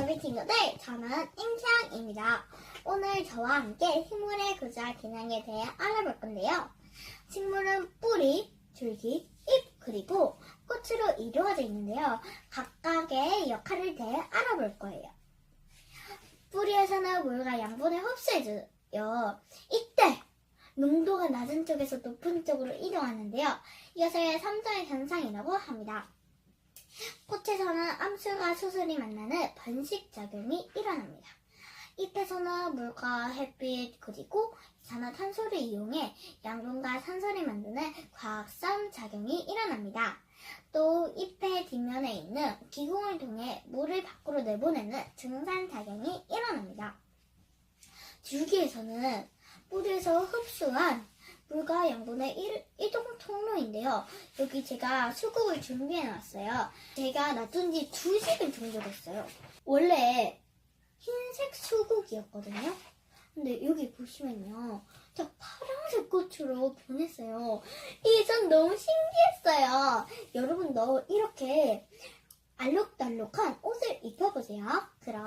우리 친구들, 저는 임채영입니다. 오늘 저와 함께 식물의 구조와 기능에 대해 알아볼 건데요. 식물은 뿌리, 줄기, 잎, 그리고 꽃으로 이루어져 있는데요. 각각의 역할을 대해 알아볼 거예요. 뿌리에서는 물과 양분을 흡수해줘요. 이때 농도가 낮은 쪽에서 높은 쪽으로 이동하는데요. 이것을 삼자의 현상이라고 합니다. 꽃에서는 암술과 수술이 만나는 번식작용이 일어납니다. 잎에서는 물과 햇빛 그리고 이산화탄소를 이용해 양분과 산소를 만드는 과학성 작용이 일어납니다. 또 잎의 뒷면에 있는 기공을 통해 물을 밖으로 내보내는 증산 작용이 일어납니다. 줄기에서는 뿌리에서 흡수한 물과 양분의 일- 이동 통로인데요. 여기 제가 수국을 준비해 놨어요. 제가 놔둔 지 2시간 정도 됐어요. 원래 흰색 수국이었거든요. 근데 여기 보시면요. 저 파란색 꽃으로 변했어요. 이게 전 너무 신기했어요. 여러분도 이렇게 알록달록한 옷을 입어보세요. 그럼